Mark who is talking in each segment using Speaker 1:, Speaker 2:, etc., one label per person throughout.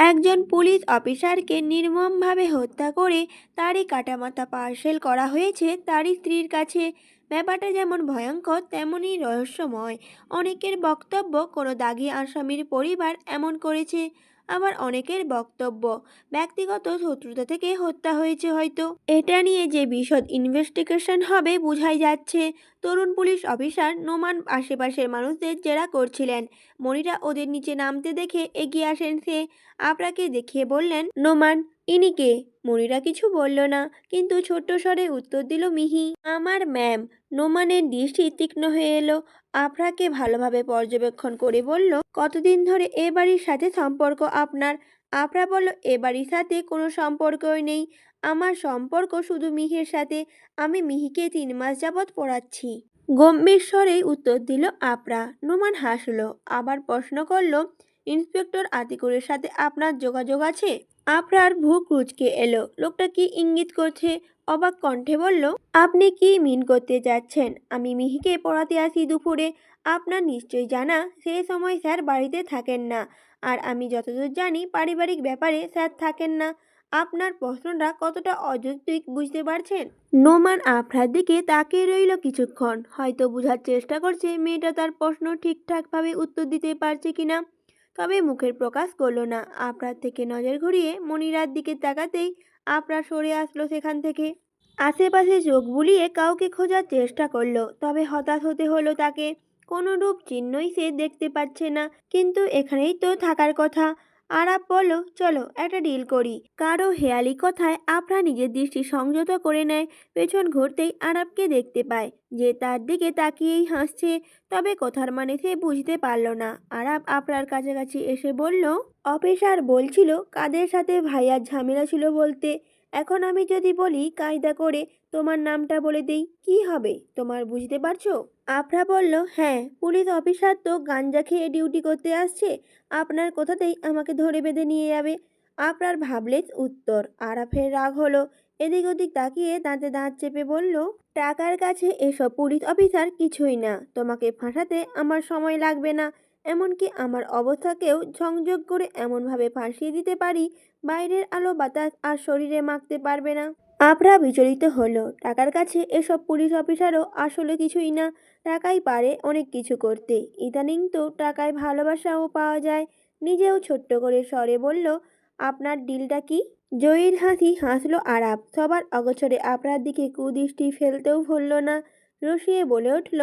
Speaker 1: একজন পুলিশ অফিসারকে নির্মমভাবে হত্যা করে তারই কাটামাথা পার্সেল করা হয়েছে তারই স্ত্রীর কাছে। ব্যাপারটা যেমন ভয়ঙ্কর, তেমনই রহস্যময়। অনেকের বক্তব্য, কোনো দাগি আসামির পরিবার এমন করেছে। আবার অনেকের বক্তব্য। ব্যক্তিগত শত্রুতা থেকে হত্যা হয়েছে হয়তো। এটা নিয়ে যে বিশদ ইনভেস্টিগেশন হবে বোঝাই যাচ্ছে। তরুণ পুলিশ অফিসার নোমান আশেপাশের মানুষদের জেরা করছিলেন। মনিরা ওদের নিচে নামতে দেখে এগিয়ে আসেন সে। আপনাকে দেখিয়ে বললেন, নোমান ইনি কে? মনিরা কিছু বলল না, কিন্তু ছোট্ট স্বরে উত্তর দিল মিহি। আমার ম্যাম। নোমানের দৃষ্টি তীক্ষ্ণ হয়ে এলো। আফরাকে ভালোভাবে পর্যবেক্ষণ করে বলল, কতদিন ধরে এ বাড়ির সাথে সম্পর্ক আপনার? আফরা বলল, এ বাড়ির সাথে কোনো সম্পর্কই নেই। আমার সম্পর্ক শুধু মিহির সাথে। আমি মিহিকে তিন মাস যাবৎ পড়াচ্ছি। গম্ভীর স্বরেই উত্তর দিল আপরা। নোমান হাসলো, আবার প্রশ্ন করল, ইন্সপেক্টর আতিকুরের সাথে আপনার যোগাযোগ আছে? আপনার ভূ কুচকে এলো। লোকটা কি ইঙ্গিত করছে? অবাক কণ্ঠে বলল, আপনি কি মিন করতে যাচ্ছেন? আমি মিহিকে পড়াতে আসি দুপুরে। আপনার নিশ্চয়ই জানা সেই সময় স্যার বাড়িতে থাকেন না। আর আমি যতদূর জানি, পারিবারিক ব্যাপারে স্যার থাকেন না। আপনার প্রশ্নটা কতটা অযৌক্তিক বুঝতে পারছেন? নোমান আফরার দিকে তাকিয়ে রইল কিছুক্ষণ। হয়তো বোঝার চেষ্টা করছে, মেয়েটা তার প্রশ্ন ঠিকঠাকভাবে উত্তর দিতে পারছে কিনা। তবে মুখের প্রকাশ করল না। আপনার থেকে নজর ঘুরিয়ে মনিরার দিকে তাকাতেই আপনার সরে আসলো সেখান থেকে। আশেপাশে চোখ বুলিয়ে কাউকে খোঁজার চেষ্টা করল, তবে হতাশ হতে হলো তাকে। কোনো রূপ চিহ্নই সে দেখতে পাচ্ছে না, কিন্তু এখানেই তো থাকার কথা। আরাপ বলল, চলো, একটা ডিল করি। কারও হেয়ালি কথায় আফরা নিজের দৃষ্টি সংযত করে নেয়। পেছন ঘুরতেই আরাবকে দেখতে পায়, যে তার দিকে তাকিয়েই হাসছে। তবে কথার মানে সে বুঝতে পারল না। আরাব আফরার কাছাকাছি এসে বলল অফিসার বলছিল কাদের সাথে ভাইয়ার ঝামেলা ছিল বলতে। এখন আমি যদি বলি কায়দা করে তোমার নামটা বলে দেই, কি হবে? তোমার বুঝতে পারছ? আফরা বলল হ্যাঁ পুলিশ অফিসার তো গাঞ্জা খেয়ে ডিউটি করতে আসছে, আপনার কোথাতেই আমাকে ধরে বেঁধে নিয়ে যাবে। আপনার ভাবলেন উত্তর। আরাফের রাগ হলো, এদিক ওদিক তাকিয়ে দাঁতে দাঁত চেপে বলল, টাকার কাছে এসব পুলিশ অফিসার কিছুই না, তোমাকে ফাঁসাতে আমার সময় লাগবে না। এমনকি আমার অবস্থাকেও সংযোগ করে এমনভাবে ফাঁসিয়ে দিতে পারি, বাইরের আলো, বাতাস আর শরীরে মাখতে পারবে না। আফরা বিচলিত হলো, টাকার কাছে এসব পুলিশ অফিসারও আসলে কিছুই না টাকাই পারে অনেক কিছু করতে। ইদানিং তো টাকায় ভালোবাসাও পাওয়া যায়। নিজেও ছোট্ট করে স্বরে বলল, আপনার ডিলটা কি? জয়ীর হাসি হাসলো আরাপ সবার অগোচরে আপনার দিকে কুদৃষ্টি ফেলতেও ভুলল না। রসিয়ে বলে উঠল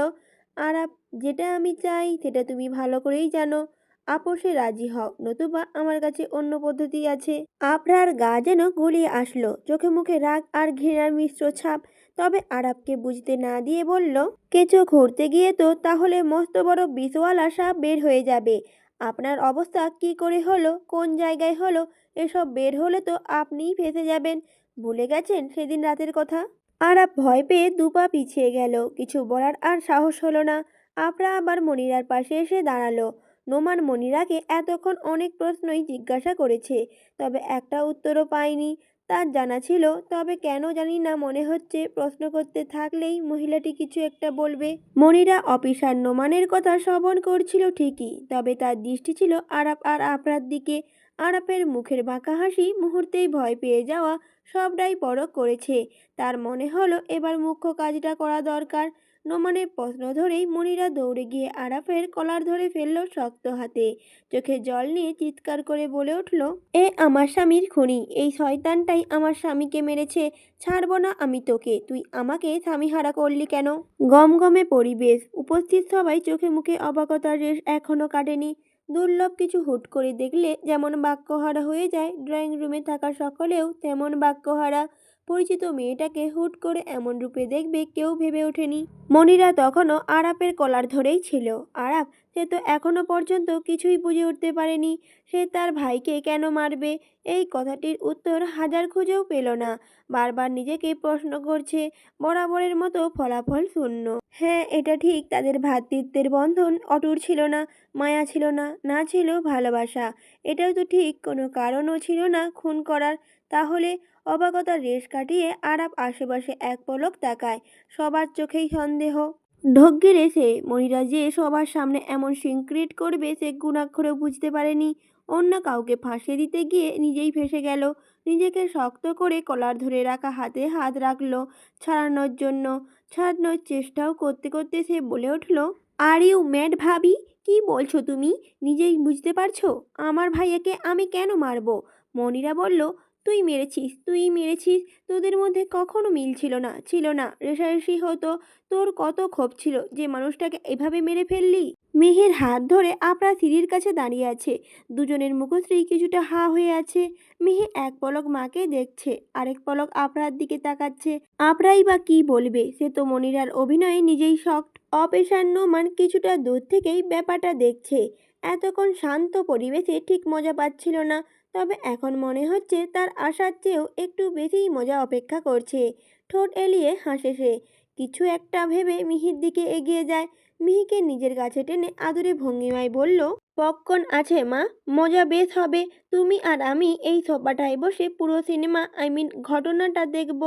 Speaker 1: আরাপ যেটা আমি চাই সেটা তুমি ভালো করেই জানো। আপোষে রাজি হও, নতুবা আমার কাছে অন্য পদ্ধতি আছে। আপনার গা যেন গলিয়ে আসলো। চোখে মুখে রাগ আর ঘৃণার মিশ্র ছাপ তবে আরাবকে বুঝতে না দিয়ে বলল কেঁচো ঘুরতে গিয়ে তো তাহলে মস্ত বড় বিষওয়ালা সাপ বের হয়ে যাবে। আপনার অবস্থা কি করে হলো? কোন জায়গায় হলো? এসব বের হলে তো আপনিই ফেসে যাবেন। ভুলে গেছেন সেদিন রাতের কথা? আরাব ভয় পেয়ে দুপা পিছিয়ে গেল। কিছু বলার আর সাহস হলো না। আপরা আবার মনিরার পাশে এসে দাঁড়াল। নোমান মনিরাকে এতক্ষণ অনেক প্রশ্নই জিজ্ঞাসা করেছে, তবে একটা উত্তরও পায়নি। তার জানা ছিল, তবে কেন জানি না মনে হচ্ছে প্রশ্ন করতে থাকলেই মহিলাটি কিছু একটা বলবে। মনিরা অফিসার নোমানের কথা শ্রবণ করছিল ঠিকই, তবে তার দৃষ্টি ছিল আরাপ আর আপরার দিকে। আরাপের মুখের বাঁকা হাসি মুহূর্তেই ভয় পেয়ে যাওয়া সবটাই পরখ করেছে। তার মনে হলো এবার মুখ্য কাজটা করা দরকার। নোমানের প্রশ্ন ধরেই মনিরা দৌড়ে গিয়ে আরাফের কলার ধরে ফেলল শক্ত হাতে। চোখে জল নিয়ে চিৎকার করে বলে উঠল, এ আমার স্বামীর খুনি, এই শয়তানটাই আমার স্বামীকে মেরেছে, ছাড়বো না আমি তোকে, তুই আমাকে স্বামীহারা করলি কেন? গমগমে পরিবেশ, উপস্থিত সবাই চোখে মুখে অবাকতার রেশ এখনও কাটেনি। দুর্লভ কিছু হুট করে দেখলে যেমন বাক্যহারা হয়ে যায়, ড্রয়িং রুমে থাকা সকলেও তেমন বাক্যহারা। পরিচিত মেয়েটাকে হুট করে এমন রূপে দেখবে কেউ ভেবে ওঠেনি। মনিরা তখনও আরাপের কলার ধরেই ছিল। আরাপ সে তো এখনও পর্যন্ত কিছুই বুঝে উঠতে পারেনি। সে তার ভাইকে কেন মারবে? এই কথাটির উত্তর হাজার খুঁজেও পেল না। বারবার নিজেকে প্রশ্ন করছে, বরাবরের মতো ফলাফল শূন্য। হ্যাঁ এটা ঠিক, তাদের ভ্রাতৃত্বের বন্ধন অটুট ছিল না, মায়া ছিল না না ছিল ভালোবাসা। এটাও তো ঠিক, কোনো কারণও ছিল না খুন করার। তাহলে অবাকতার রেশ কাটিয়ে আরাপ আশেপাশে এক পলক তাকায়। সবার চোখেই সন্দেহ। গিলে সে মনিরা যে সবার সামনে এমন সিনক্রিট করবে সে গুণাক্ষরেও বুঝতে পারেনি। অন্য কাউকে ফাঁসিয়ে দিতে গিয়ে নিজেই ফেঁসে গেল। নিজেকে শক্ত করে কলার ধরে রাখা হাতে হাত রাখল ছাড়ানোর জন্য। ছাড়ানোর চেষ্টাও করতে করতে সে বলে উঠল আর ইউ ম্যাড ভাবি? কি বলছো তুমি? নিজেই বুঝতে পারছ? আমার ভাইয়াকে আমি কেন মারবো? মনিরা বলল তুই মেরেছিস তুই মেরেছিস, তোদের মধ্যে কখনো মিল ছিল না ছিল না। রেশারেশি হতো, তোর কত ক্ষোভ ছিল যে মানুষটাকে এভাবে মেরে ফেললি? মেহের হাত ধরে আপরা সিঁড়ির কাছে দাঁড়িয়ে আছে। দুজনের মুখশ্রী কিছুটা হা হয়ে আছে। মেহে এক পলক মাকে দেখছে, আরেক পলক আপরার দিকে তাকাচ্ছে। আপরাই বা কি বলবে? সে তো মনিরার অভিনয়ে নিজেই শক্ট অপেশার মান কিছুটা দূর থেকেই ব্যাপারটা দেখছে। এতক্ষণ শান্ত পরিবেশে ঠিক মজা পাচ্ছিল না। তবে এখন মনে হচ্ছে তার আসার চেয়েও একটু বেশিই মজা অপেক্ষা করছে। ঠোঁট এলিয়ে হাসে সে। কিছু একটা ভেবে মিহির দিকে এগিয়ে যায়। মিহিকে নিজের কাছে টেনে আদুরে ভঙ্গিমায় বলল, পপকর্ন আছে, মা। মজা বেশ হবে। তুমি আর আমি এই সোফাটায় বসে পুরো সিনেমা, আই মিন, ঘটনাটা দেখব।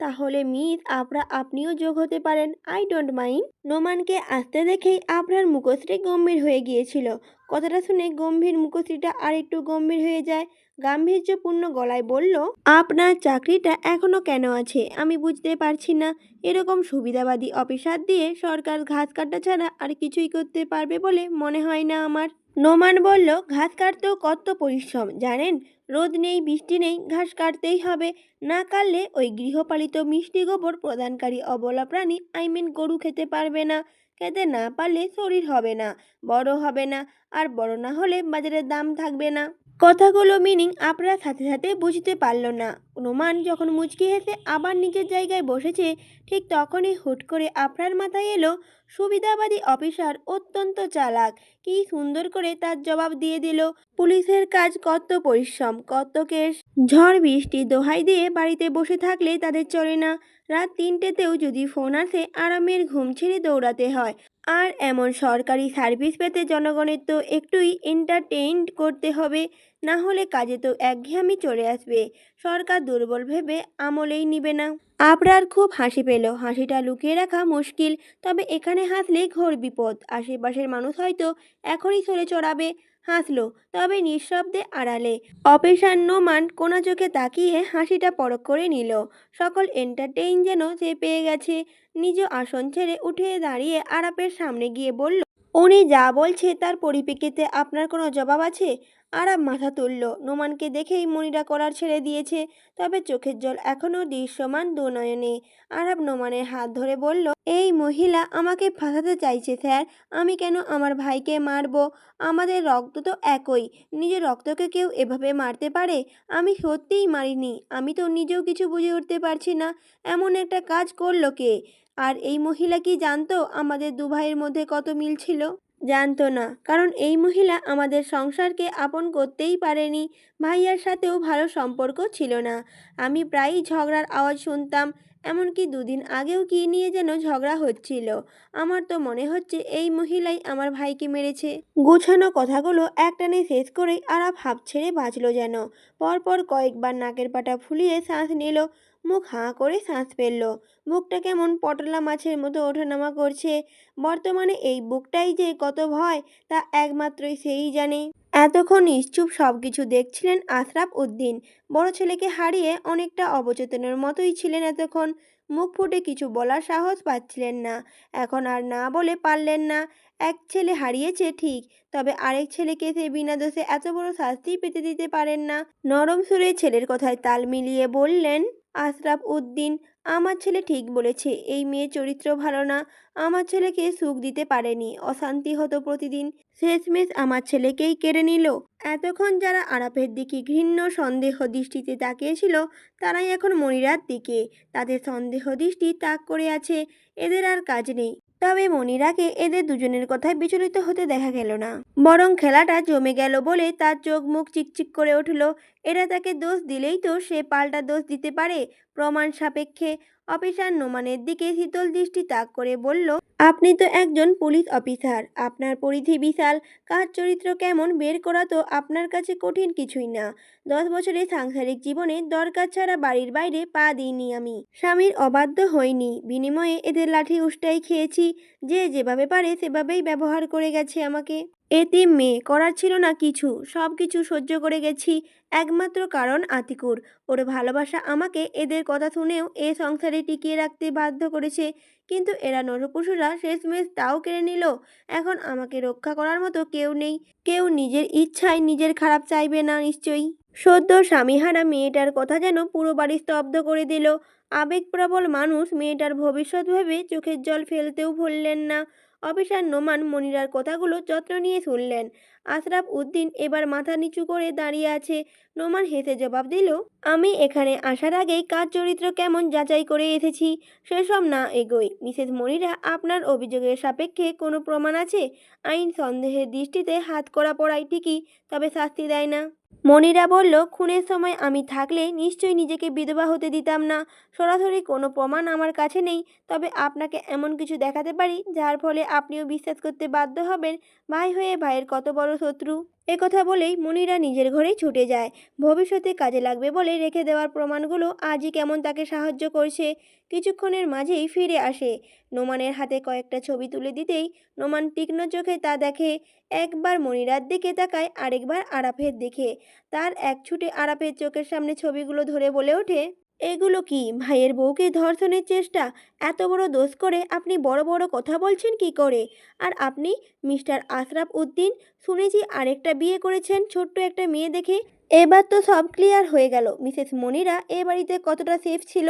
Speaker 1: তাহলে মিস আপরা আপনিও যোগ হতে পারেন। আই ডোন্ট মাইন্ড নোমানকে আসতে দেখেই আপনার মুখশ্রী গম্ভীর হয়ে গিয়েছিল। কথাটা শুনে গম্ভীর মুখশ্রীটা আর একটু গম্ভীর হয়ে যায়। গাম্ভীর্যপূর্ণ গলায় বলল আপনার চাকরিটা এখনও কেন আছে? আমি বুঝতে পারছি না। এরকম সুবিধাবাদী অফিসার দিয়ে সরকার ঘাস কাটা ছাড়া আর কিছুই করতে পারবে বলে মনে হয় না আমার। নোমান বলল, ঘাস কাটতেও কত পরিশ্রম, জানেন? রোদ নেই, বৃষ্টি নেই, ঘাস কাটতেই হবে। না কাটলে ওই গৃহপালিত মিষ্টি গোবর প্রদানকারী অবলা প্রাণী আই মিন গরু খেতে পারবে না। খেতে না পারলে শরীর হবে না, বড় হবে না, আর বড় না হলে বাজারে দাম থাকবে না। কথাগুলো মিনিং আপনার সাথে সাথে বুঝতে পারল না। নোমান যখন মুচকি হেসে আবার নিজের জায়গায় বসেছে, ঠিক তখনই হুট করে আপনার মাথায় এলো, সুবিধাবাদী অফিসার অত্যন্ত চালাক। কি সুন্দর করে তার জবাব দিয়ে দিল। পুলিশের কাজ কত পরিশ্রম, কত কেস ঝড় বৃষ্টি, দোহাই দিয়ে বাড়িতে বসে থাকলে তাদের চলে না। রাত তিনটেতেও যদি ফোন আসে, আরামের ঘুম ছেড়ে দৌড়াতে হয়। আর এমন সরকারি সার্ভিস পেতে জনগণের তো একটুই এন্টারটেইন করতে হবে, না হলে কাজে তো একঘেয়ামি চলে আসবে। সরকার দুর্বল ভেবে আমলেই নিবে না। আবরার খুব হাসি পেল। হাসিটা লুকিয়ে রাখা মুশকিল, তবে এখানে হাসলে ঘোর বিপদ। আশেপাশের মানুষ হয়তো এখনই চলে চড়াবে। হাসলো, তবে নিঃশব্দে আড়ালে। অপেশার নোমান কোনা চোখে তাকিয়ে হাসিটা পরক করে নিল। সকল এন্টারটেইন যেন পেয়ে গেছে। নিজ আসন ছেড়ে উঠে দাঁড়িয়ে আরাপের সামনে গিয়ে বলল, উনি যা বলছে তার পরিপ্রেক্ষিতে আপনার কোনো জবাব আছে? আরাম মাথা তুলল। নোমানকে দেখেই মনিরা করার ছেড়ে দিয়েছে। তবে চোখের জল এখনও দৃশ্যমান দু নয়নে আরব নোমানের হাত ধরে বলল, এই মহিলা আমাকে ফাঁসাতে চাইছে, স্যার। আমি কেন আমার ভাইকে মারব? আমাদের রক্ত তো একই। নিজের রক্তকে কেউ এভাবে মারতে পারে? আমি সত্যিই মারিনি। আমি তো নিজেও কিছু বুঝে উঠতে পারছি না। এমন একটা কাজ করল কে? আর এই মহিলা কি জানতো আমাদের দু ভাইয়ের মধ্যে কত মিল ছিল? জানতো না। কারণ এই মহিলা আমাদের সংসারকে আপন করতেই পারেনি। ভাইয়ার সাথেও ভালো সম্পর্ক ছিল না। আমি প্রায়ই ঝগড়ার আওয়াজ শুনতাম। এমনকি দুদিন আগেও কি নিয়ে যেন ঝগড়া হচ্ছিল। আমার তো মনে হচ্ছে এই মহিলাই আমার ভাইকে মেরেছে। গুছানো কথাগুলো একটানে শেষ করেই আরাপ হাঁপ ছেড়ে বাঁচল যেন। পরপর কয়েকবার নাকের পাটা ফুলিয়ে শ্বাস নিল। মুখ হাঁ করে শ্বাস ফেলল। বুকটা কেমন পটলা মাছের মতো ওঠানামা করছে। বর্তমানে এই বুকটাই যে কত ভয়, তা একমাত্রই সেই জানে। এতক্ষণ নিশ্চুপ সব কিছু দেখছিলেন আশরাফ উদ্দিন। বড় ছেলেকে হারিয়ে অনেকটা অবচেতনের মতোই ছিলেন এতক্ষণ। মুখ ফুটে কিছু বলার সাহস পাচ্ছিলেন না। এখন আর না বলে পারলেন না। এক ছেলে হারিয়েছে, ঠিক। তবে আরেক ছেলেকে সে বিনা দোষে এত বড় শাস্তি পেতে দিতে পারেন না। নরম সুরে ছেলের কথায় তাল মিলিয়ে বললেন আশরাফ উদ্দিন, আমার ছেলে ঠিক বলেছে, এই মেয়ে চরিত্র ভালো না। আমার ছেলেকে সুখ দিতে পারেনি, অশান্তি হতো প্রতিদিন। শেষমেশ আমার ছেলেকেই কেড়ে নিল। এতক্ষণ যারা আরাফের দিকে ঘৃণ্য সন্দেহ দৃষ্টিতে তাকিয়েছিল, তারাই এখন মনিরার দিকে। তাদের সন্দেহ দৃষ্টি তাক করে আছে, এদের আর কাজ নেই। তবে মনিরাকে এদের দুজনের কথায় বিচলিত হতে দেখা গেল না। বরং খেলাটা জমে গেল বলে তার চোখ মুখ চিকচিক করে উঠল। এরা তাকে দোষ দিলেই তো সে পাল্টা দোষ দিতে পারে। প্রমাণ সাপেক্ষে অফিসার নোমানের দিকে শীতল দৃষ্টি তাক করে বলল, আপনি তো একজন পুলিশ অফিসার। আপনার পরিধি বিশাল। কার চরিত্র কেমন বের করা তো আপনার কাছে কঠিন কিছুই না। দশ বছরের সাংসারিক জীবনে দরকার ছাড়া বাড়ির বাইরে পা দিইনি আমি। স্বামীর অবাধ্য হইনি। বিনিময়ে এদের লাঠি উষ্টাই খেয়েছি। যে যেভাবে পারে সেভাবেই ব্যবহার করে গেছে আমাকে। এতিম মেয়ে করার ছিল না কিছু। সব কিছু সহ্য করে গেছি একমাত্র কারণ আতিকুর। ওর ভালোবাসা আমাকে এদের কথা শুনেও এ সংসারে টিকিয়ে রাখতে বাধ্য করেছে। কিন্তু এরা নরপশুরা শেষমেশ তাও কেড়ে নিল। এখন আমাকে রক্ষা করার মতো কেউ নেই। কেউ নিজের ইচ্ছায় নিজের খারাপ চাইবে না নিশ্চয়ই। সদ্য স্বামীহারা মেয়েটার কথা যেন পুরো বাড়ি স্তব্ধ করে দিল। আবেগপ্রবল মানুষ মেয়েটার ভবিষ্যৎ ভেবে চোখের জল ফেলতেও ভুললেন না। অফিসার নোমান মনিরার কথাগুলো যত্ন নিয়ে শুনলেন। আশরাফ উদ্দিন এবার মাথা নিচু করে দাঁড়িয়ে আছে। নোমান হেসে জবাব দিল, আমি এখানে আসার আগেই কার চরিত্র কেমন যাচাই করে এসেছি, সেসব না এগোই। মিসেস মনিরা, আপনার অভিযোগের সাপেক্ষে কোনো প্রমাণ আছে? আইন সন্দেহের দৃষ্টিতে হাত করা পড়াই ঠিকই, তবে শাস্তি দেয় না। মনিরা বলল, খুনের সময় আমি থাকলে নিশ্চয়ই নিজেকে বিধবা হতে দিতাম না। সরাসরি কোনো প্রমাণ আমার কাছে নেই। তবে আপনাকে এমন কিছু দেখাতে পারি, যার ফলে আপনিও বিশ্বাস করতে বাধ্য হবেন। ভাই হয়ে ভাইয়ের কত বড় শত্রু? কথা বলেই মুনিরা নিজের ঘরেই ছুটে যায়। ভবিষ্যতে কাজে লাগবে বলে রেখে দেওয়ার প্রমাণগুলো আজই কেমন তাকে সাহায্য করছে কিছুক্ষণের মাঝেই ফিরে আসে। নোমানের হাতে কয়েকটা ছবি তুলে দিতেই নোমান তীক্ষ্ণ চোখে তা দেখে, একবার মনিরার দিকে তাকায়, আরেকবার আরাফের দিকে। তার এক ছুটে আরাফের চোখের সামনে ছবিগুলো ধরে বলে ওঠে এগুলো কি? ভাইয়ের বউকে ধর্ষণের চেষ্টা? এত বড় দোষ করে আপনি বড় বড় কথা বলছেন কি করে? আর আপনি মিস্টার আশরাফ উদ্দিন, শুনেছি আরেকটা বিয়ে করেছেন ছোট্ট একটা মেয়ে দেখে। এবার তো সব ক্লিয়ার হয়ে গেল। মিসেস মনিরা এ বাড়িতে কতটা সেফ ছিল?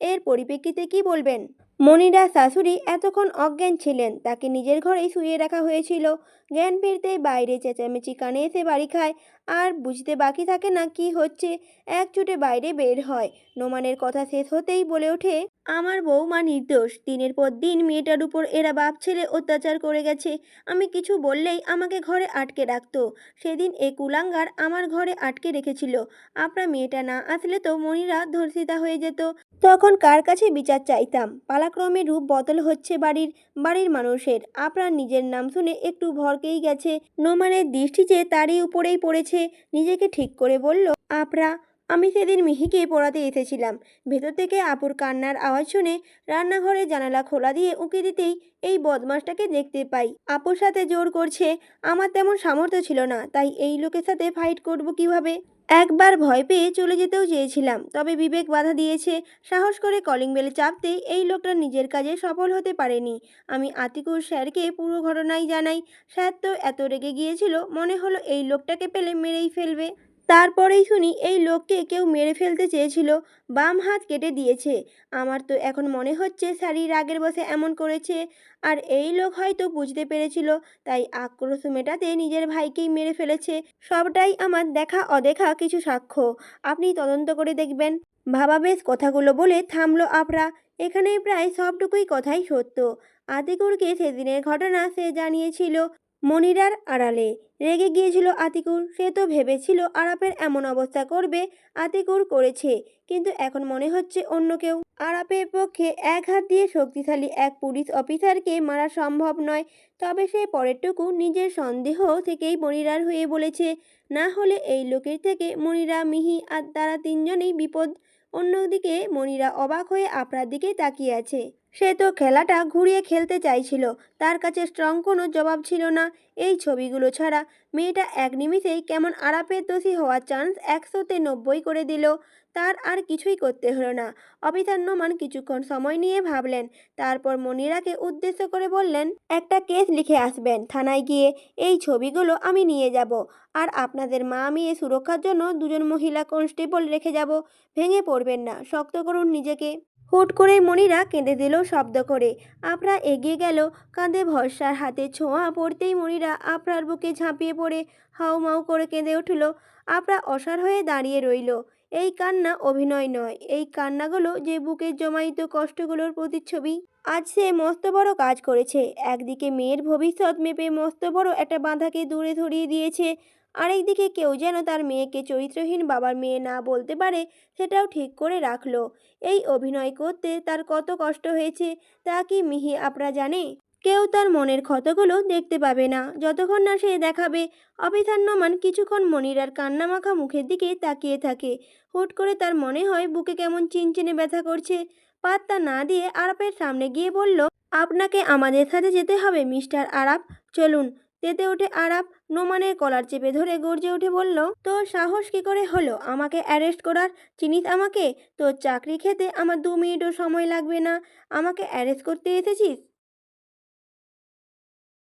Speaker 1: এর পরিপ্রেক্ষিতে কি বলবেন? মনিরা শাশুড়ি এতক্ষণ অজ্ঞান ছিলেন, তাকে নিজের ঘরেই শুয়ে রাখা হয়েছিল। জ্ঞান ফিরতেই বাইরে চেঁচামেচি কানে এসে বাড়ি খায়। আর বুঝতে বাকি থাকে না কি হচ্ছে। এক ছুটে বাইরে বের হয়। নোমানের কথা শেষ হতেই বলে ওঠে, আমার বৌমা নির্দোষ। দিনের পর দিন মেয়েটার উপর এরা বাপ ছেলে অত্যাচার করে গেছে। আমি কিছু বললেই আমাকে ঘরে আটকে রাখতো। সেদিন এ কুলাঙ্গার আমার ঘরে আটকে রেখেছিল। আপনার মেয়েটা না আসলে তো মনিরা ধর্ষিতা হয়ে যেত। তখন কার কাছে বিচার চাইতাম? পালাক্রমে রূপ বদল হচ্ছে বাড়ির বাড়ির মানুষের। আপনার নিজের নাম শুনে একটু ভরকেই গেছে। নোমানের দৃষ্টি যে তারই উপরেই পড়েছে, নিজেকে ঠিক করে বলল, আপরা, আমি সেদিন মিহিকে পড়াতে এসেছিলাম। ভেতর থেকে আপুর কান্নার আওয়াজ শুনে রান্নাঘরে জানালা খোলা দিয়ে উঁকি দিতেই এই বদমাসটাকে দেখতে পাই। আপুর সাথে জোর করছে, আমার তেমন সামর্থ্য ছিল না, তাই এই লোকের সাথে ফাইট করব কীভাবে? একবার ভয় পেয়ে চলে যেতেও চেয়েছিলাম, তবে বিবেক বাধা দিয়েছে। সাহস করে কলিং বেলে চাপতেই এই লোকটা নিজের কাজে সফল হতে পারেনি। আমি আতিকুর স্যারকে পুরো ঘটনাই জানাই। স্যার তো এত রেগে গিয়েছিল, মনে হলো এই লোকটাকে পেলে মেরেই ফেলবে। তারপরেই শুনি এই লোককে কেউ মেরে ফেলতে চেয়েছিল, বাম হাত কেটে দিয়েছে। আমার তো এখন মনে হচ্ছে স্যারি রাগের বসে এমন করেছে। আর এই লোক হয়তো বুঝতে পেরেছিল, তাই আক্রোশ মেটাতে নিজের ভাইকেই মেরে ফেলেছে। সবটাই আমার দেখা অদেখা কিছু সাক্ষ্য। আপনি তদন্ত করে দেখবেন। ভাবা বেশ কথাগুলো বলে থামলো আপরা এখানে প্রায় সবটুকুই কথাই সত্য। আতিকুরকে সেদিনের ঘটনা সে জানিয়েছিল। মনিরার আড়ালে। রেগে গিয়েছিল আতিকুর। সে তো ভেবেছিল আরাপের এমন অবস্থা করবে, আতিকুর করেছে। কিন্তু এখন মনে হচ্ছে অন্য কেউ। আরাপের পক্ষে এক হাত দিয়ে শক্তিশালী এক পুলিশ অফিসারকে মারা সম্ভব নয়। তবে সে পরেরটুকু নিজের সন্দেহ থেকেই মনিরার হয়ে বলেছে, না হলে এই লোকের থেকে মনিরা, মিহি আর তারা তিনজনেই বিপদ। অন্যদিকে মনিরা অবাক হয়ে আপনার দিকে তাকিয়ে আছে। সে তো খেলাটা ঘুরিয়ে খেলতে চাইছিল। তার কাছে স্ট্রং কোনো জবাব ছিল না। এই ছবিগুলো ছাড়া মেয়েটা এক নিমিষেই কেমন আরাপের দোষী হওয়ার চান্স একশোতে নব্বই করে দিল। তার আর কিছুই করতে হলো না। অফিসার নোমান কিছুক্ষণ সময় নিয়ে ভাবলেন। তারপর মনিরাকে উদ্দেশ্য করে বললেন, একটা কেস লিখে আসবেন। থানায় গিয়ে এই ছবিগুলো আমি নিয়ে যাব। আর আপনাদের মা মেয়ে সুরক্ষার জন্য দুজন মহিলা কনস্টেবল রেখে যাব। ভেঙে পড়বেন না। শক্ত করুন নিজেকে। হুট করেই মনিরা কেঁদে দিল শব্দ করে। আপরা এগিয়ে গেল, কাঁধে ভরসার হাতে ছোঁয়া পড়তেই মনিরা আপরার বুকে ঝাঁপিয়ে পড়ে হাউমাউ করে কেঁদে উঠল। আপরা অসার হয়ে দাঁড়িয়ে রইল। এই কান্না অভিনয় নয়, এই কান্নাগুলো যে বুকের জমায়িত কষ্টগুলোর প্রতিচ্ছবি। আজ সে মস্ত বড় কাজ করেছে। একদিকে মেয়ের ভবিষ্যৎ মেপে মস্ত বড় একটা বাঁধাকে দূরে ধরিয়ে দিয়েছে। আরেকদিকে কেউ যেন তার মেয়েকে চরিত্রহীন বাবার মেয়ে না বলতে পারে, সেটাও ঠিক করে রাখল। এই অভিনয় করতে তার কত কষ্ট হয়েছে, তা কি মিহি আপরা জানে? কেউ তার মনের ক্ষতগুলো দেখতে পাবে না। যতক্ষণ না সে দেখাবে অফিসার নমান কিছুক্ষণ মনিরার কান্নামাখা মুখের দিকে তাকিয়ে থাকে। হুট করে তার মনে হয় বুকে কেমন চিনচিনে ব্যথা করছে। পাত্তা না দিয়ে আরাপের সামনে গিয়ে বলল, আপনাকে আমাদের সাথে যেতে হবে, মিস্টার আরাপ। চলুন। তেতে ওঠে আরাপ। নোমানের কলার চেপে ধরে গর্জে উঠে বলল তো সাহস কি করে হলো? আমাকে অ্যারেস্ট করার? চিনিস আমাকে? তোর চাকরি খেতে আমার দু মিনিটও সময় লাগবে না। আমাকে অ্যারেস্ট করতে এসেছিস?